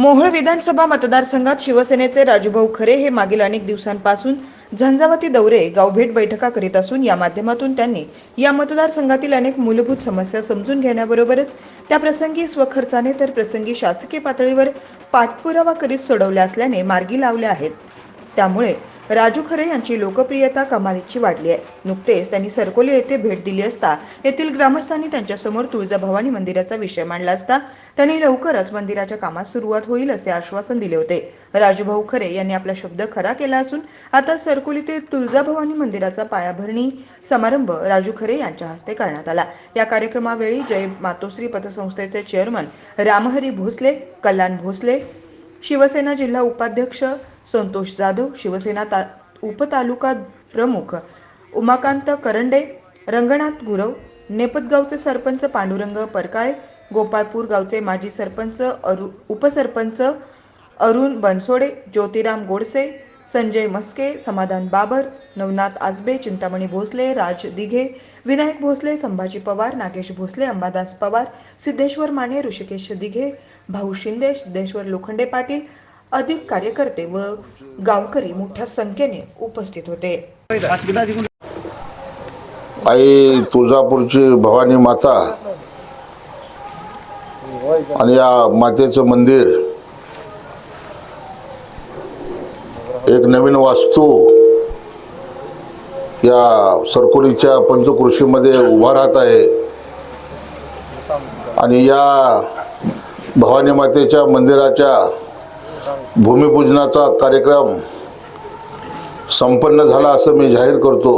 मोहोळ विधानसभा मतदारसंघात शिवसेनेचे राजूभाऊ खरे हे मागील अनेक दिवसांपासून झंझावती दौरे गावभेट बैठका करीत असून या माध्यमातून त्यांनी या मतदारसंघातील अनेक मूलभूत समस्या समजून घेण्याबरोबरच त्या प्रसंगी स्वखर्चाने तर प्रसंगी शासकीय पातळीवर पाठपुरावा करीत सोडवल्या असल्याने मार्गी लावल्या आहेत. त्यामुळे राजू खरे यांची लोकप्रियता कमालीची वाढली आहे. नुकतेच त्यांनी सरकोली येथे भेट दिली असता येथील ग्रामस्थांनी त्यांच्यासमोर तुळजाभवानी मंदिराचा विषय मांडला असता त्यांनी लवकरच मंदिराच्या कामात सुरुवात होईल असे आश्वासन दिले होते. राजूभाऊ खरे यांनी आपला शब्द खरा केला असून आता सरकोली ते तुळजाभवानी मंदिराचा पायाभरणी समारंभ राजू खरे यांच्या हस्ते करण्यात आला. या कार्यक्रमावेळी जय मातोश्री पतसंस्थेचे चेअरमन रामहरी भोसले कल्याण भोसले शिवसेना जिल्हा उपाध्यक्ष संतोष जाधव शिवसेना ता उपतालुका प्रमुख उमाकांत करंडे रंगनाथ गुरव नेपतगावचे सरपंच पांडुरंग परकाळे गोपाळपूर गावचे माजी सरपंच अरु उपसरपंच अरुण बनसोडे ज्योतिराम गोडसे संजय मस्के समाधान बाबर नवनाथ आजबे चिंतामणी भोसले राज दिघे विनायक भोसले संभाजी पवार नागेश भोसले अंबादास पवार सिद्धेश्वर माने ऋषिकेश दिघे भाऊ शिंदे सिद्धेश्वर लोखंडे पाटील अधिक कार्यकर्ते व गावकरी मोठ्या संख्येने उपस्थित होते. आई तुळजापूरची भवानी माता आणि या मातेचं मंदिर एक नवीन वास्तू या सरकोलीच्या पंचकृषीमध्ये उभा राहत आहे. आणि या भवानी मातेच्या मंदिराच्या भूमिपूजनाचा कार्यक्रम संपन्न झाला असं मी जाहीर करतो.